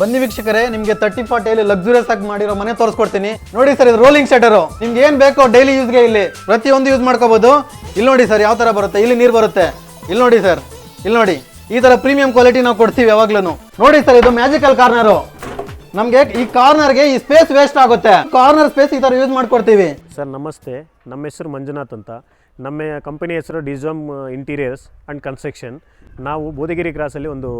ಬನ್ನಿ ವೀಕ್ಷಕರೇ, ನಿಮಗೆ ತರ್ಟಿ ಫಾರ್ಟಿಯಲ್ಲಿ ಲಕ್ಸುರಿಯಸ್ ಆಗಿ ಮಾಡಿರೋ ಮನೆ ತೋರಿಸ್ಕೊಡ್ತೀನಿ. ನೋಡಿ ಸರ್ ಇದು ರೋಲಿಂಗ್ ಶಟರು ನಿಮ್ಗೆ ಏನ್ ಬೇಕೋ ಡೈಲಿ ಯೂಸ್ಗೆ ಇಲ್ಲಿ ಪ್ರತಿಯೊಂದು ಯೂಸ್ ಮಾಡ್ಕೋಬಹುದು ಇಲ್ಲಿ ನೋಡಿ ಸರ್ ಯಾವ ತರ ಬರುತ್ತೆ? ಇಲ್ಲಿ ನೀರು ಬರುತ್ತೆ. ಇಲ್ಲಿ ನೋಡಿ ಸರ್ ಇಲ್ಲಿ ನೋಡಿ. ಈ ತರ ಪ್ರೀಮಿಯಂ ಕ್ವಾಲಿಟಿ ನಾವು ಕೊಡ್ತೀವಿ ಯಾವಾಗ್ಲೂ ನೋಡಿ ಸರ್ ಇದು ಮ್ಯಾಜಿಕಲ್ ಕಾರ್ನರು ನಮ್ಗೆ ಈ ಕಾರ್ನರ್ಗೆ ಈ ಸ್ಪೇಸ್ ವೇಸ್ಟ್ ಆಗುತ್ತೆ. ಕಾರ್ನರ್ ಸ್ಪೇಸ್ ಈ ತರ ಯೂಸ್ ಮಾಡ್ಕೊಡ್ತೀವಿ. ಸರ್ ನಮಸ್ತೆ. ನಮ್ಮ ಹೆಸರು ಮಂಜುನಾಥ್ ಅಂತ. ನಮ್ಮ ಕಂಪನಿ ಹೆಸರು ಡಿಸಮ್ ಇಂಟೀರಿಯರ್ಸ್ ಆ್ಯಂಡ್ ಕನ್ಸ್ಟ್ರಕ್ಷನ್. ನಾವು ಬೋಧಗಿರಿ ಕ್ರಾಸಲ್ಲಿ ಒಂದು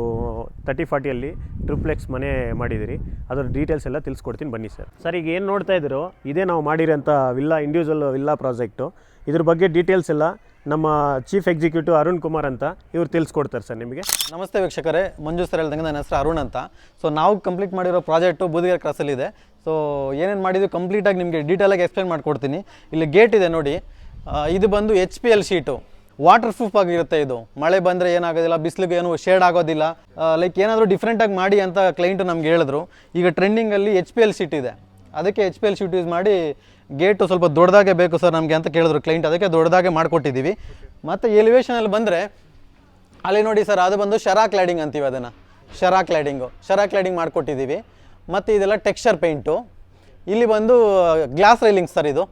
ತರ್ಟಿ ಫಾರ್ಟಿಯಲ್ಲಿ ಟ್ರಿಪ್ಲೆಕ್ಸ್ ಮನೆ ಮಾಡಿದಿರಿ. ಅದರ ಡೀಟೇಲ್ಸ್ ಎಲ್ಲ ತಿಳಿಸ್ಕೊಡ್ತೀನಿ ಬನ್ನಿ ಸರ್. ಸರ್, ಈಗ ಏನು ನೋಡ್ತಾ ಇದ್ದೀರೋ, ಇದೇ ನಾವು ಮಾಡಿರೋಂಥ ವಿಲ್ಲಾ ಇಂಡಿವಿಜುವಲ್ ವಿಲ್ಲಾ ಪ್ರಾಜೆಕ್ಟು. ಇದ್ರ ಬಗ್ಗೆ ಡೀಟೇಲ್ಸ್ ಎಲ್ಲ ನಮ್ಮ ಚೀಫ್ ಎಕ್ಸಿಕ್ಯೂಟಿವ್ ಅರುಣ್ ಕುಮಾರ್ ಅಂತ ಇವ್ರು ತಿಳಿಸ್ಕೊಡ್ತಾರೆ ಸರ್ ನಿಮಗೆ. ನಮಸ್ತೆ ವೀಕ್ಷಕರೇ, ಮಂಜು ಸರ್ ಹೇಳ್ದಂಗೆ ನನ್ನ ಹೆಸರು ಅರುಣ್ ಅಂತ. ಸೊ ನಾವು ಕಂಪ್ಲೀಟ್ ಮಾಡಿರೋ ಪ್ರಾಜೆಕ್ಟು ಬೂದಿಗೆರೆ ಕ್ರಾಸಲ್ಲಿದೆ ಸೊ ಏನೇನು ಮಾಡಿದ್ದು ಕಂಪ್ಲೀಟಾಗಿ ನಿಮಗೆ ಡೀಟೇಲಾಗಿ ಎಕ್ಸ್ಪ್ಲೇನ್ ಮಾಡಿಕೊಡ್ತೀನಿ. ಇಲ್ಲಿ ಗೇಟ್ ಇದೆ ನೋಡಿ. ಇದು ಬಂದು H P L sheet. Waterproof ಆಗಿರುತ್ತೆ ಇದು. ಮಳೆ ಬಂದರೆ ಏನಾಗೋದಿಲ್ಲ, ಬಿಸಿಲಿಗೆ ಏನು ಶೇಡ್ ಆಗೋದಿಲ್ಲ. ಲೈಕ್ ಏನಾದರೂ ಡಿಫ್ರೆಂಟಾಗಿ ಮಾಡಿ ಅಂತ ಕ್ಲೈಂಟು ನಮ್ಗೆ ಹೇಳಿದ್ರು. ಈಗ ಟ್ರೆಂಡಿಂಗಲ್ಲಿ ಎಚ್ ಪಿ ಎಲ್ ಶೀಟ್ ಇದೆ. ಅದಕ್ಕೆ H P L sheet use ಮಾಡಿ ಗೇಟು ಸ್ವಲ್ಪ ದೊಡ್ಡದಾಗೆ ಬೇಕು ಸರ್ ನಮಗೆ ಅಂತ ಕೇಳಿದ್ರು ಕ್ಲೈಂಟ್ ಅದಕ್ಕೆ ದೊಡ್ಡದಾಗೆ ಮಾಡಿಕೊಟ್ಟಿದ್ದೀವಿ. ಮತ್ತು ಎಲಿವೇಶನಲ್ಲಿ ಬಂದರೆ, ಅಲ್ಲಿ ನೋಡಿ ಸರ್ ಅದು ಬಂದು ಶರಾ ಕ್ಲಾಡಿಂಗ್ ಅಂತೀವಿ ಅದನ್ನು. ಶರಾ ಕ್ಲಾಡಿಂಗು ಶರಾ ಕ್ಲಾಡಿಂಗ್ ಮಾಡಿಕೊಟ್ಟಿದ್ದೀವಿ. ಮತ್ತು ಇದೆಲ್ಲ ಟೆಕ್ಸ್ಚರ್ ಪೇಂಟು ಇಲ್ಲಿ ಬಂದು ಗ್ಲಾಸ್ ರೈಲಿಂಗ್ ಸರ್ ಇದು.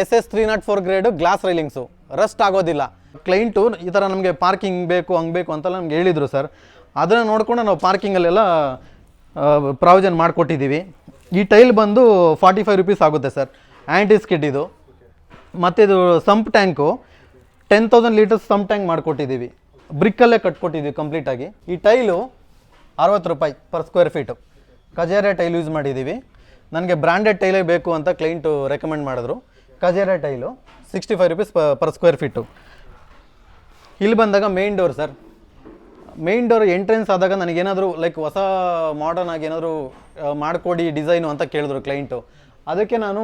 S S three nought four grade glass railings rust ಆಗೋದಿಲ್ಲ. ಕ್ಲೈಂಟು ಈ ಥರ ನಮಗೆ ಪಾರ್ಕಿಂಗ್ ಬೇಕು, ಹಂಗೆ ಬೇಕು ಅಂತೆಲ್ಲ ನಮ್ಗೆ ಹೇಳಿದರು ಸರ್ ಅದನ್ನು ನೋಡಿಕೊಂಡು ನಾವು ಪಾರ್ಕಿಂಗಲ್ಲೆಲ್ಲ ಪ್ರಾವಿಜನ್ ಮಾಡಿಕೊಟ್ಟಿದ್ದೀವಿ. ಈ ಟೈಲ್ ಬಂದು ಫಾರ್ಟಿ ಫೈವ್ ರುಪೀಸ್ ಆಗುತ್ತೆ ಸರ್ ಆ್ಯಂಟಿ ಸ್ಕಿಡ್ ಇದು. ಮತ್ತು ಇದು sump tank ten thousand litres sump tank ಮಾಡಿಕೊಟ್ಟಿದ್ದೀವಿ. ಬ್ರಿಕ್ಕಲ್ಲೇ ಕಟ್ಕೊಟ್ಟಿದ್ದೀವಿ ಕಂಪ್ಲೀಟಾಗಿ ಈ ಟೈಲು ಅರವತ್ತು ರೂಪಾಯಿ per square feet Kajaria tile use ಮಾಡಿದ್ದೀವಿ. ನನಗೆ ಬ್ರ್ಯಾಂಡೆಡ್ ಟೈಲೇ ಬೇಕು ಅಂತ ಕ್ಲೈಂಟು ರೆಕಮೆಂಡ್ ಮಾಡಿದ್ರು. ಕಜೇರೆ tile sixty five rupees per square feet ಇಲ್ಲಿ ಬಂದಾಗ main door sir main door entrance ಆದಾಗ ನನಗೇನಾದರೂ ಲೈಕ್ ಹೊಸ ಮಾಡರ್ನ್ ಆಗಿ ಏನಾದರೂ ಮಾಡಿಕೊಡಿ ಡಿಸೈನು ಅಂತ ಕೇಳಿದ್ರು ಕ್ಲೈಂಟು ಅದಕ್ಕೆ ನಾನು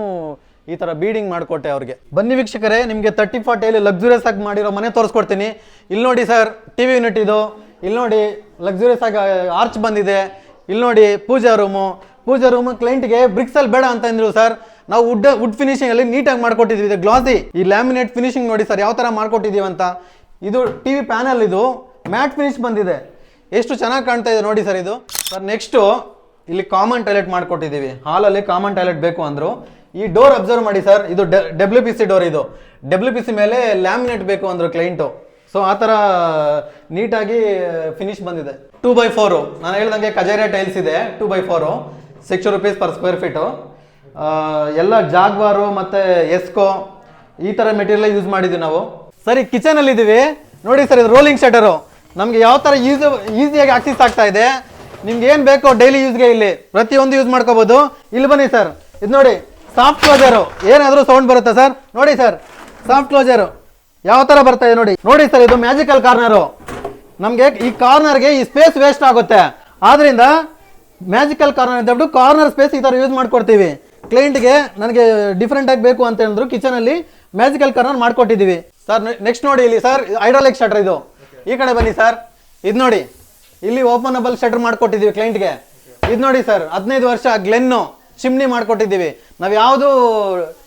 ಈ ಥರ ಬೀಡಿಂಗ್ ಮಾಡಿಕೊಟ್ಟೆ ಅವ್ರಿಗೆ. ಬನ್ನಿ ವೀಕ್ಷಕರೇ, ನಿಮಗೆ ತರ್ಟಿ ಫಾರ್ಟಿಯಲ್ಲಿ ಲಕ್ಸುರಿಯಸ್ ಆಗಿ ಮಾಡಿರೋ ಮನೆ ತೋರಿಸ್ಕೊಡ್ತೀನಿ. ಇಲ್ಲಿ ನೋಡಿ ಸರ್ ಟಿ ವಿ ಯೂನಿಟ್ ಇದು. ಇಲ್ಲಿ ನೋಡಿ ಲಕ್ಸುರಿಯಸ್ ಆಗಿ ಆರ್ಚ್ ಬಂದಿದೆ. ಇಲ್ಲಿ ನೋಡಿ, ಪೂಜಾ ರೂಮು ಪೂಜಾ ರೂಮು ಕ್ಲೈಂಟ್ಗೆ ಬ್ರಿಕ್ಸಲ್ಲಿ ಬೇಡ ಅಂತ ಅಂದರು ಸರ್ ನಾವು ವುಡ್ ವುಡ್ ಫಿನಿಶಿಂಗ್ ಅಲ್ಲಿ ನೀಟಾಗಿ ಮಾಡ್ಕೊಟ್ಟಿದ್ವಿ ಇದು ಗ್ಲಾಸಿ ಈ ಲ್ಯಾಮಿನೇಟ್ ಫಿನಿಶಿಂಗ್ ನೋಡಿ ಸರ್ ಯಾವ ಥರ ಮಾಡ್ಕೊಟ್ಟಿದ್ದೀವಿ ಅಂತ. ಇದು ಟಿ ವಿ ಪ್ಯಾನಲ್ ಇದು ಮ್ಯಾಟ್ ಫಿನಿಶ್ ಬಂದಿದೆ. ಎಷ್ಟು ಚೆನ್ನಾಗಿ ಕಾಣ್ತಾ ಇದೆ ನೋಡಿ ಸರ್ ಇದು. ಸರ್ ನೆಕ್ಸ್ಟು ಇಲ್ಲಿ ಕಾಮನ್ ಟಾಯ್ಲೆಟ್ ಮಾಡ್ಕೊಟ್ಟಿದ್ದೀವಿ. ಹಾಲಲ್ಲಿ ಕಾಮನ್ ಟಾಯ್ಲೆಟ್ ಬೇಕು ಅಂದರು. ಈ ಡೋರ್ ಅಬ್ಸರ್ವ್ ಮಾಡಿ ಸರ್ ಇದು ಡಬ್ಲ್ಯೂ ಪಿ ಸಿ ಡೋರ್ ಇದು. ಡಬ್ಲ್ಯೂ ಪಿ ಸಿ ಮೇಲೆ ಲ್ಯಾಮಿನೇಟ್ ಬೇಕು ಅಂದರು ಕ್ಲೈಂಟು ಸೊ ಆ ಥರ ನೀಟಾಗಿ ಫಿನಿಶ್ ಬಂದಿದೆ. ಟೂ ಬೈ ಫೋರು ನಾನು ಹೇಳ್ದಂಗೆ ಕಜೇರಿಯಾ ಟೈಲ್ಸ್ ಇದೆ. Two by four six rupees per square feet ಎಲ್ಲ ಜಾಗ್ವಾರು ಮತ್ತು ಎಸ್ಕೋ ಈ ಥರ ಮೆಟೀರಿಯಲ್ ಯೂಸ್ ಮಾಡಿದ್ವಿ ನಾವು. ಸರಿ ಕಿಚನಲ್ಲಿ ಇದ್ದೀವಿ ನೋಡಿ ಸರ್, ಇದು ರೋಲಿಂಗ್ ಶಟರು ನಮಗೆ ಯಾವ ಥರ ಯೂಸ್ ಈಸಿಯಾಗಿ ಆಕ್ಸಿಸ್ ಆಗ್ತಾ ಇದೆ. ನಿಮ್ಗೆ ಏನು ಬೇಕೋ ಡೈಲಿ ಯೂಸ್ಗೆ ಇಲ್ಲಿ ಪ್ರತಿಯೊಂದು ಯೂಸ್ ಮಾಡ್ಕೋಬೋದು. ಇಲ್ಲಿ ಬನ್ನಿ ಸರ್. ಇದು ನೋಡಿ ಸಾಫ್ಟ್ ಕ್ಲೋಜರು ಏನಾದರೂ ಸೌಂಡ್ ಬರುತ್ತಾ ಸರ್? ನೋಡಿ ಸರ್ ಸಾಫ್ಟ್ ಕ್ಲೋಜರು ಯಾವ ಥರ ಬರ್ತಾ ಇದೆ ನೋಡಿ. ನೋಡಿ ಸರ್, ಇದು ಮ್ಯಾಜಿಕಲ್ ಕಾರ್ನರು ನಮಗೆ ಈ ಕಾರ್ನರ್ಗೆ ಈ ಸ್ಪೇಸ್ ವೇಸ್ಟ್ ಆಗುತ್ತೆ. ಆದ್ರಿಂದ ಮ್ಯಾಜಿಕಲ್ ಕಾರ್ನರ್ ಹೇಳ್ಬಿಟ್ಟು ಕಾರ್ನರ್ ಸ್ಪೇಸ್ ಈ ಥರ ಯೂಸ್ ಮಾಡ್ಕೊಡ್ತೀವಿ. ಕ್ಲೈಂಟ್ಗೆ ನನಗೆ ಡಿಫ್ರೆಂಟಾಗಿ ಬೇಕು ಅಂತ ಹೇಳಿದ್ರು ಕಿಚನಲ್ಲಿ ಮ್ಯಾಜಿಕಲ್ ಕರ್ನರ್ ಮಾಡ್ಕೊಟ್ಟಿದ್ದೀವಿ. ಸರ್ ನೆಕ್ಸ್ಟ್ ನೋಡಿ ಇಲ್ಲಿ ಸರ್ ಐಡಾಲಿಕ್ ಶಟರ್ ಇದು. ಈ ಕಡೆ ಬನ್ನಿ ಸರ್ ಇದು ನೋಡಿ. ಇಲ್ಲಿ ಓಪನಬಲ್ ಶಟರ್ ಮಾಡಿಕೊಟ್ಟಿದ್ದೀವಿ ಕ್ಲೈಂಟ್ಗೆ ಇದು ನೋಡಿ ಸರ್ ಹದಿನೈದು ವರ್ಷ ಗ್ಲೆನ್ನು ಚಿಮ್ನಿ ಮಾಡ್ಕೊಟ್ಟಿದ್ದೀವಿ. ನಾವು ಯಾವುದು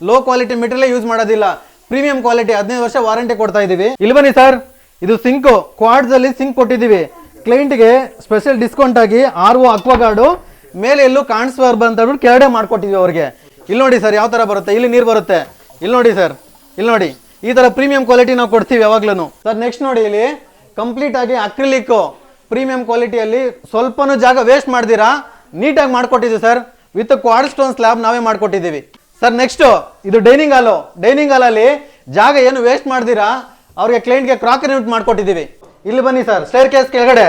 ಲೋ ಕ್ವಾಲಿಟಿ ಮೆಟೀರಿಯಲ್ ಯೂಸ್ ಮಾಡೋದಿಲ್ಲ. ಪ್ರೀಮಿಯಂ ಕ್ವಾಲಿಟಿ ಹದಿನೈದು ವರ್ಷ ವಾರಂಟಿ ಕೊಡ್ತಾ ಇದ್ದೀವಿ. ಇಲ್ಲಿ ಬನ್ನಿ ಸರ್ ಇದು ಸಿಂಕು ಕ್ವಾಡ್ಸಲ್ಲಿ ಸಿಂಕ್ ಕೊಟ್ಟಿದ್ದೀವಿ. ಕ್ಲೈಂಟ್ಗೆ ಸ್ಪೆಷಲ್ ಡಿಸ್ಕೌಂಟ್ ಆಗಿ ಆರ್ ಒ ಅಕ್ವಾಗಾರ್ಡು ಮೇಲೆ ಎಲ್ಲೂ ಕಾಣಿಸ್ಬಾರ್ದು ಅಂತ ಹೇಳ್ಬಿಟ್ಟು ಕೆಳಗಡೆ ಮಾಡ್ಕೊಟ್ಟಿದ್ವಿ ಅವ್ರಿಗೆ. ಇಲ್ಲಿ ನೋಡಿ ಸರ್, ಯಾವ ಥರ ಬರುತ್ತೆ? ಇಲ್ಲಿ ನೀರು ಬರುತ್ತೆ. ಇಲ್ಲಿ ನೋಡಿ ಸರ್, ಇಲ್ಲಿ ನೋಡಿ. ಈ ಥರ ಪ್ರೀಮಿಯಂ ಕ್ವಾಲಿಟಿ ನಾವು ಕೊಡ್ತೀವಿ ಯಾವಾಗ್ಲೂ ಸರ್ ನೆಕ್ಸ್ಟ್ ನೋಡಿ ಇಲ್ಲಿ. ಕಂಪ್ಲೀಟ್ ಆಗಿ ಅಕ್ರಿಲಿಕ್ ಪ್ರೀಮಿಯಂ ಕ್ವಾಲಿಟಿಯಲ್ಲಿ ಸ್ವಲ್ಪನೂ ಜಾಗ ವೇಸ್ಟ್ ಮಾಡ್ದಿರಾ? ನೀಟಾಗಿ ಮಾಡ್ಕೊಟ್ಟಿದ್ದೀವಿ sir. With quad stone slab ನಾವೇ ಮಾಡ್ಕೊಟ್ಟಿದ್ದೀವಿ. ಸರ್ ನೆಕ್ಸ್ಟ್ ಇದು ಡೈನಿಂಗ್ ಹಾಲು ಡೈನಿಂಗ್ ಹಾಲಲ್ಲಿ ಜಾಗ ಏನು ವೇಸ್ಟ್ ಮಾಡಿದೀರಾ? ಅವ್ರಿಗೆ ಕ್ಲೈಂಟ್ಗೆ ಕ್ರಾಕರಿ ಯೂಟ್ ಮಾಡ್ಕೊಟ್ಟಿದ್ದೀವಿ. ಇಲ್ಲಿ ಬನ್ನಿ ಸರ್ ಸ್ಟೇರ್ ಕೇಸ್ ಕೆಳಗಡೆ.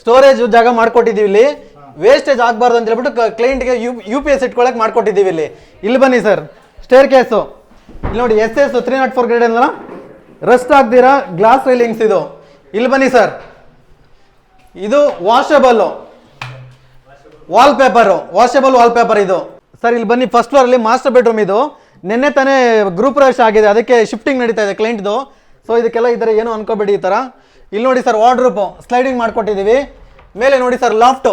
ಸ್ಟೋರೇಜ್ ಜಾಗ ಮಾಡ್ಕೊಟ್ಟಿದ್ದೀವಿ ಇಲ್ಲಿ. ವೇಸ್ಟೇಜ್ ಆಗಬಾರ್ದು ಅಂತ ಹೇಳ್ಬಿಟ್ಟು ಕ್ಲೈಂಟ್ಗೆ ಯು ಯು ಪಿ ಎಸ್ ಇಟ್ಕೊಳಕ್ಕೆ ಮಾಡ್ಕೊಟ್ಟಿದ್ದೀವಿ ಇಲ್ಲಿ. ಇಲ್ಲಿ ಬನ್ನಿ ಸರ್ ಸ್ಟೇರ್ ಕೇಸು ಇಲ್ಲಿ ನೋಡಿ S S three nought four grade ಅಂದ್ರೆ ರಸ್ಟ್ ಆಗ್ದಿರಾ ಗ್ಲಾಸ್ ರೈಲಿಂಗ್ಸ್ ಇದು. ಇಲ್ಲಿ ಬನ್ನಿ ಸರ್ ಇದು washable wall paper washable wall paper ಇದು. ಸರ್ ಇಲ್ಲಿ ಬನ್ನಿ ಫಸ್ಟ್ ಫ್ಲೋರಲ್ಲಿ ಮಾಸ್ಟರ್ ಬೆಡ್ರೂಮ್ ಇದು. ನಿನ್ನೆ ತಾನೇ ಗ್ರೂಪ್ ರಶ್ ಆಗಿದೆ. ಅದಕ್ಕೆ ಶಿಫ್ಟಿಂಗ್ ನಡೀತಾ ಇದೆ ಕ್ಲೈಂಟ್ದು ಸೊ ಇದಕ್ಕೆಲ್ಲ ಥರ ಏನು ಅನ್ಕೋಬೇಡಿ ಈ ಥರ ಇಲ್ಲಿ ನೋಡಿ ಸರ್ ವಾರ್ಡ್ರೂಪು ಸ್ಲೈಡಿಂಗ್ ಮಾಡಿಕೊಟ್ಟಿದ್ದೀವಿ. ಮೇಲೆ ನೋಡಿ ಸರ್ ಲಾಫ್ಟು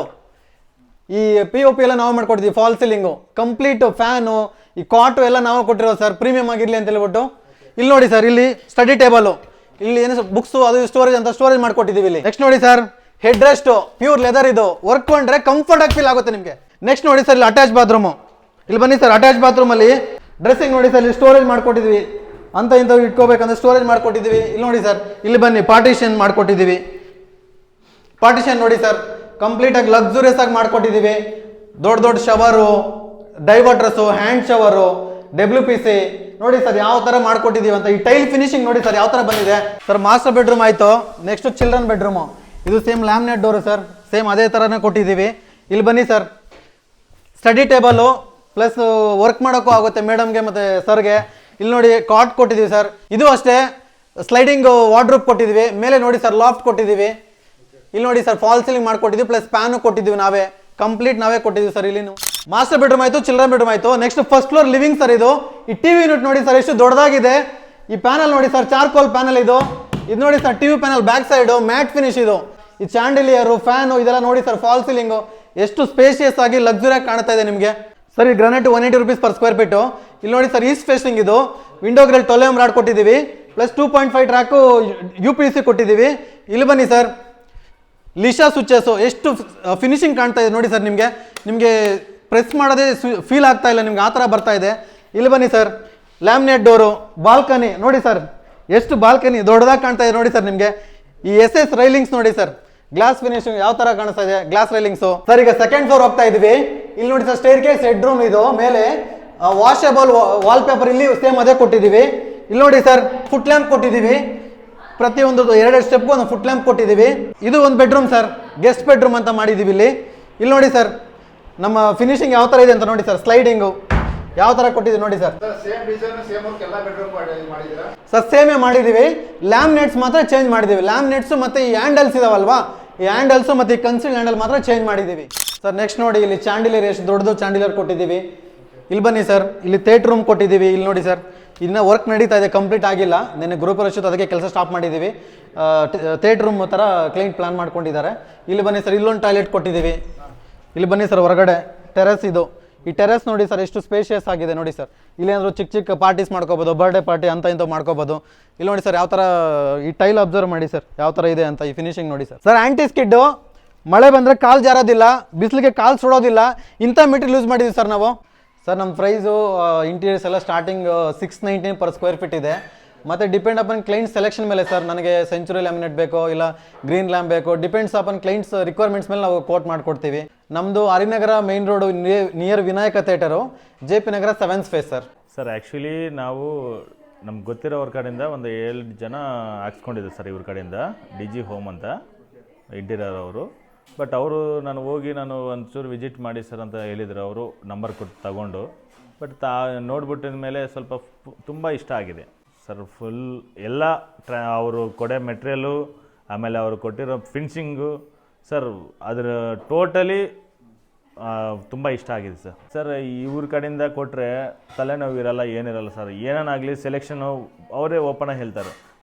ಈ ಪಿ ಒ ಪಿ ಎಲ್ಲ ನಾವು ಮಾಡ್ಕೊಡ್ತೀವಿ ಫಾಲ್ ಸೀಲಿಂಗು ಕಂಪ್ಲೀಟ್ ಫ್ಯಾನು ಈ ಕಾಟು ಎಲ್ಲ ನಾವು ಕೊಟ್ಟಿರೋದು ಸರ್ ಪ್ರೀಮಿಯಂ ಆಗಿರಲಿ ಅಂತ ಹೇಳ್ಬಿಟ್ಟು. ಇಲ್ಲಿ ನೋಡಿ ಸರ್ ಇಲ್ಲಿ ಸ್ಟಡಿ ಟೇಬಲು ಇಲ್ಲಿ ಏನು ಬುಕ್ಸು ಅದು ಸ್ಟೋರೇಜ್ ಅಂತ ಸ್ಟೋರೇಜ್ ಮಾಡ್ಕೊಟ್ಟಿದ್ದೀವಿ ಇಲ್ಲಿ. ನೆಕ್ಸ್ಟ್ ನೋಡಿ sir head rest pure leather ಇದು. ವರ್ಕ್ ಮಾಡ್ರೆ ಕಂಫರ್ಟ್ ಆಗಿ ಫೀಲ್ ಆಗುತ್ತೆ ನಿಮಗೆ. ನೆಕ್ಸ್ಟ್ ನೋಡಿ ಸರ್ ಇಲ್ಲಿ ಅಟ್ಯಾಚ್ ಬಾತ್ರೂಮು ಇಲ್ಲಿ ಬನ್ನಿ ಸರ್ ಅಟ್ಯಾಚ್ ಬಾತ್ರೂಮ್ ಅಲ್ಲಿ ಡ್ರೆಸ್ಸಿಂಗ್ ನೋಡಿ ಸರ್ ಇಲ್ಲಿ ಸ್ಟೋರೇಜ್ ಮಾಡ್ಕೊಟ್ಟಿದ್ವಿ ಅಂತ ಇಂಥವು ಇಟ್ಕೋಬೇಕಂದ್ರೆ ಸ್ಟೋರೇಜ್ ಮಾಡ್ಕೊಟ್ಟಿದ್ದೀವಿ. ಇಲ್ಲಿ ನೋಡಿ ಸರ್ ಇಲ್ಲಿ ಬನ್ನಿ ಪಾರ್ಟಿಷನ್ ಮಾಡ್ಕೊಟ್ಟಿದ್ದೀವಿ. ಪಾರ್ಟಿಷನ್ ನೋಡಿ ಸರ್ ಕಂಪ್ಲೀಟ್ ಆಗಿ ಲಕ್ಸುರಿಯಸ್ ಆಗಿ ಮಾಡ್ಕೊಟ್ಟಿದ್ದೀವಿ ದೊಡ್ಡ ದೊಡ್ಡ shower diverters hand shower W P C ನೋಡಿ ಸರ್, ಯಾವ ಥರ ಮಾಡ್ಕೊಟ್ಟಿದ್ದೀವಿ ಅಂತ. ಈ ಟೈಲ್ ಫಿನಿಶಿಂಗ್ ನೋಡಿ ಸರ್, ಯಾವ ಥರ ಬಂದಿದೆ. ಸರ್ ಮಾಸ್ಟರ್ ಬೆಡ್ರೂಮ್ ಆಯಿತು. ನೆಕ್ಸ್ಟ್ ಚಿಲ್ಡ್ರನ್ ಬೆಡ್ರೂಮು ಇದು same laminate door sir. Same ಅದೇ ಥರನೇ ಕೊಟ್ಟಿದ್ದೀವಿ ಇಲ್ಲಿ ಬನ್ನಿ sir. Study table plus work ಮಾಡೋಕ್ಕೂ ಆಗುತ್ತೆ ಮೇಡಮ್ಗೆ ಮತ್ತು ಸರ್ಗೆ ಇಲ್ಲಿ ನೋಡಿ ಕಾಟ್ ಕೊಟ್ಟಿದ್ದೀವಿ ಸರ್. ಇದು ಅಷ್ಟೇ. ಸ್ಲೈಡಿಂಗ್ ವಾರ್ಡ್ರೂಪ್ ಕೊಟ್ಟಿದ್ದೀವಿ ಮೇಲೆ ನೋಡಿ ಸರ್ ಲಾಫ್ಟ್ ಕೊಟ್ಟಿದ್ದೀವಿ ಇಲ್ಲಿ ನೋಡಿ ಸರ್ ಫಾಲ್ ಸೀಲಿಂಗ್ ಮಾಡ್ಕೊಟ್ಟಿದ್ವಿ ಪ್ಲಸ್ ಫ್ಯಾನ್ ಕೊಟ್ಟಿದ್ವಿ ನಾವೇ. ಕಂಪ್ಲೀಟ್ ನಾವೇ ಕೊಟ್ಟಿದ್ವಿ ಸರ್ ಇಲ್ಲಿ ಮಾಸ್ಟರ್ ಬೆಡ್ರೂಮ್ ಆಯಿತು ಚಿಲ್ಡ್ರನ್ ಬೆಡ್ರೂಮ್ ಆಯಿತು. Next first floor living sir ಇದು. ಈ ಟಿವಿ ಯೂನಿಟ್ ನೋಡಿ ಸರ್ ಎಷ್ಟು ದೊಡ್ಡದಾಗಿದೆ. ಈ ಪ್ಯಾನಲ್ ನೋಡಿ ಸರ್ ಚಾರ್ಕೋಲ್ ಪ್ಯಾನಲ್ ಇದು. ಇದು ನೋಡಿ sir TV panel back side matt finish ಇದು. ಈ ಚಾಂಡಿಲಿಯರು ಫ್ಯಾನು ಇದೆಲ್ಲ ನೋಡಿ ಸರ್ ಫಾಲ್ ಸೀಲಿಂಗು ಎಷ್ಟು ಸ್ಪೇಷಿಯಸ್ ಆಗಿ ಲಕ್ಸುರಿಯಾಗಿ ಕಾಣ್ತಾ ಇದೆ ನಿಮಗೆ. ಸರ್ ಈ granite one eighty rupees per square feet ಇಲ್ಲಿ ನೋಡಿ ಸರ್ ಈಸ್ಟ್ ಫೇಸಿಂಗ್ ಇದು. ವಿಂಡೋ ಗ್ರಿಲ್ ಟೊಲೆ ರಾಡ್ ಕೊಟ್ಟಿದ್ದೀವಿ. Plus two point five track U P C ಕೊಟ್ಟಿದ್ದೀವಿ. ಇಲ್ಲಿ ಬನ್ನಿ ಸರ್ ಲಿಶಾ ಸ್ವಿಚಸ್ಸು ಎಷ್ಟು ಫಿನಿಶಿಂಗ್ ಕಾಣ್ತಾ ಇದೆ ನೋಡಿ ಸರ್ ನಿಮಗೆ. ನಿಮಗೆ ಪ್ರೆಸ್ ಮಾಡೋದೇ ಫೀಲ್ ಆಗ್ತಾ ಇಲ್ಲ, ನಿಮ್ಗೆ ಆ ಥರ ಬರ್ತಾ ಇದೆ. ಇಲ್ಲಿ ಬನ್ನಿ ಸರ್ ಲ್ಯಾಮಿನೇಟ್ ಡೋರು ಬಾಲ್ಕನಿ ನೋಡಿ ಸರ್ ಎಷ್ಟು ಬಾಲ್ಕನಿ ದೊಡ್ಡದಾಗಿ ಕಾಣ್ತಾ ಇದೆ ನೋಡಿ ಸರ್ ನಿಮಗೆ. ಈ ಎಸ್ ಎಸ್ ರೈಲಿಂಗ್ಸ್ ನೋಡಿ ಸರ್ ಗ್ಲಾಸ್ ಫಿನಿಶಿಂಗ್ ಯಾವ ಥರ ಕಾಣಿಸ್ತಾ ಇದೆ? ಗ್ಲಾಸ್ ರೈಲಿಂಗ್ಸು ಸರ್ ಈಗ ಸೆಕೆಂಡ್ ಫ್ಲೋರ್ ಹೋಗ್ತಾ ಇದೀವಿ. ಇಲ್ಲಿ ನೋಡಿ sir staircase head room ಇದು. ಮೇಲೆ ವಾಷೇಬಲ್ ವಾಲ್ ಪೇಪರ್ ಇಲ್ಲಿ ಸೇಮ್ ಅದೇ ಕೊಟ್ಟಿದ್ದೀವಿ ಇಲ್ಲಿ ನೋಡಿ ಸರ್ ಫುಟ್ ಲ್ಯಾಂಪ್ ಕೊಟ್ಟಿದ್ದೀವಿ ಪ್ರತಿಯೊಂದು ಎರಡೆರಡು ಸ್ಟೆಪ್ಗೂ ಒಂದು ಫುಟ್ ಲ್ಯಾಂಪ್ ಕೊಟ್ಟಿದ್ದೀವಿ. ಇದು ಒಂದು ಬೆಡ್ರೂಮ್ ಸರ್ ಗೆಸ್ಟ್ ಬೆಡ್ರೂಮ್ ಅಂತ ಮಾಡಿದ್ದೀವಿ ಇಲ್ಲಿ. ಇಲ್ಲಿ ನೋಡಿ ಸರ್ ನಮ್ಮ ಫಿನಿಶಿಂಗ್ ಯಾವ ಥರ ಇದೆ ಅಂತ ನೋಡಿ ಸರ್ ಸ್ಲೈಡಿಂಗು ಯಾವ ಥರ ಕೊಟ್ಟಿದ್ದೀವಿ ನೋಡಿ ಸರ್ ಸರ್ ಸೇಮೇ ಮಾಡಿದ್ದೀವಿ. ಲ್ಯಾಮ್ನೇಟ್ಸ್ ಮಾತ್ರ ಚೇಂಜ್ ಮಾಡಿದ್ದೀವಿ. ಲ್ಯಾಮ್ನೇಟ್ಸು ಮತ್ತು ಈ ಹ್ಯಾಂಡಲ್ಸ್ ಇದಾವಲ್ವಾ? ಈ ಹ್ಯಾಂಡಲ್ಸು ಮತ್ತು ಈ ಕನ್ಸಿಲ್ ಹ್ಯಾಂಡಲ್ ಮಾತ್ರ ಚೇಂಜ್ ಮಾಡಿದ್ದೀವಿ. ಸರ್ ನೆಕ್ಸ್ಟ್ ನೋಡಿ ಇಲ್ಲಿ ಚಾಂಡಿಲರ್ ಎಷ್ಟು ದೊಡ್ಡದು ಚಾಂಡಿಲರ್ ಕೊಟ್ಟಿದ್ದೀವಿ. ಇಲ್ಲಿ ಬನ್ನಿ ಸರ್ ಇಲ್ಲಿ ಥೇಟ್ರೂಮ್ ಕೊಟ್ಟಿದ್ದೀವಿ. ಇಲ್ಲಿ ನೋಡಿ ಸರ್ ಇನ್ನು ವರ್ಕ್ ನಡೀತಾ ಇದೆ ಕಂಪ್ಲೀಟ್ ಆಗಿಲ್ಲ. ನಿನ್ನೆ ಗ್ರೂಪ್ ರಶಿತ್ ಅದಕ್ಕೆ ಕೆಲಸ ಸ್ಟಾಪ್ ಮಾಡಿದ್ದೀವಿ ಥೇಟ್ ರೂಮ್ ಥರ ಕ್ಲೀನ್ ಪ್ಲಾನ್ ಮಾಡ್ಕೊಂಡಿದ್ದಾರೆ. ಇಲ್ಲಿ ಬನ್ನಿ ಸರ್ ಇಲ್ಲೊಂದು ಟಾಯ್ಲೆಟ್ ಕೊಟ್ಟಿದ್ದೀವಿ ಇಲ್ಲಿ ಬನ್ನಿ ಸರ್ ಹೊರಗಡೆ. ಟೆರೆಸ್ ಇದು. ಈ ಟೆರೆಸ್ ನೋಡಿ ಸರ್ ಎಷ್ಟು ಸ್ಪೇಷಿಯಸ್ ಆಗಿದೆ ನೋಡಿ ಸರ್ ಇಲ್ಲೇನಾದರೂ ಚಿಕ್ಕ ಚಿಕ್ಕ ಪಾರ್ಟೀಸ್ ಮಾಡ್ಕೋಬೋದು ಬರ್ಡೇ ಪಾರ್ಟಿ ಅಂತ ಇಂಥ ಮಾಡ್ಕೋಬೋದು. ಇಲ್ಲಿ ನೋಡಿ ಸರ್ ಯಾವ ಥರ ಈ ಟೈಲ್ ಅಬ್ಸರ್ವ್ ಮಾಡಿ ಸರ್ ಯಾವ ಥರ ಇದೆ ಅಂತ ಈ ಫಿನಿಶಿಂಗ್ ನೋಡಿ ಸರ್ ಸರ್ ಆ್ಯಂಟಿ ಸ್ಕಿಡ್ಡು ಮಳೆ ಬಂದರೆ ಕಾಲು ಜಾರೋದಿಲ್ಲ, ಬಿಸಿಲಿಗೆ ಕಾಲು ಸುಡೋದಿಲ್ಲ, ಇಂಥ ಮೆಟೀರಿಯಲ್ ಯೂಸ್ ಮಾಡಿದ್ದೀವಿ ಸರ್ ನಾವು. ಸರ್ ನಮ್ಮ ಪ್ರೈಸು ಇಂಟೀರಿಯರ್ಸ್ ಎಲ್ಲ starting six nineteen per square feet ಇದೆ. ಮತ್ತು ಡಿಪೆಂಡ್ ಅಪನ್ ಕ್ಲೈಂಟ್ ಸೆಲೆಕ್ಷನ್ ಮೇಲೆ ಸರ್, ನನಗೆ ಸೆಂಚುರಿ ಲ್ಯಾಮಿನೇಟ್ ಬೇಕೋ, ಇಲ್ಲ ಗ್ರೀನ್ ಲ್ಯಾಮ್ ಬೇಕೋ ಡಿಪೆಂಡ್ಸ್ ಅಪನ್ ಕ್ಲೈಂಟ್ಸ್ ರಿಕ್ವೈರ್ಮೆಂಟ್ಸ್ ಮೇಲೆ ನಾವು ಕೋಟ್ ಮಾಡಿಕೊಡ್ತೀವಿ. ನಮ್ಮದು Harinagar main road near Vinayaka theatre J P Nagar seventh phase sir. Sir actually ನಾವು ನಮ್ಗೆ ಗೊತ್ತಿರೋವ್ರ ಕಡೆಯಿಂದ ಒಂದು ಏಳು ಜನ ಹಾಕ್ಸ್ಕೊಂಡಿದ್ದೆ ಸರ್ ಇವ್ರ ಕಡೆಯಿಂದ ಡಿ ಜಿ ಹೋಮ್ ಅಂತ ಇಂಟೀರಿಯರ್ ಅವರು. ಬಟ್ ಅವರು ನಾನು ಹೋಗಿ ನಾನು ಒಂಚೂರು ವಿಸಿಟ್ ಮಾಡಿ ಸರ್ ಅಂತ ಹೇಳಿದರು. ಅವರು ನಂಬರ್ ಕೊಟ್ಟು ತಗೊಂಡು. ಬಟ್ ತಾ, ನೋಡ್ಬಿಟ್ಟಿದ ಮೇಲೆ ಸ್ವಲ್ಪ ತುಂಬ ಇಷ್ಟ ಆಗಿದೆ. ಸರ್ ಫುಲ್ ಎಲ್ಲ ಟ್ರಾ ಅವರು ಕೊಡೋ ಮೆಟೀರಿಯಲು ಆಮೇಲೆ ಅವರು ಕೊಟ್ಟಿರೋ ಫಿನ್ಸಿಂಗು ಸರ್ ಅದರ ಟೋಟಲಿ ತುಂಬ ಇಷ್ಟ ಆಗಿದೆ ಸರ್ ಸರ್ ಇವ್ರ ಕಡೆಯಿಂದ ಕೊಟ್ಟರೆ ತಲೆನೋವು ಇರಲ್ಲ ಏನಿರಲ್ಲ ಸರ್ ಏನೇನಾಗಲಿ ಸೆಲೆಕ್ಷನು ಅವರೇ ಓಪನಾಗಿ ಹೇಳ್ತಾರೆ.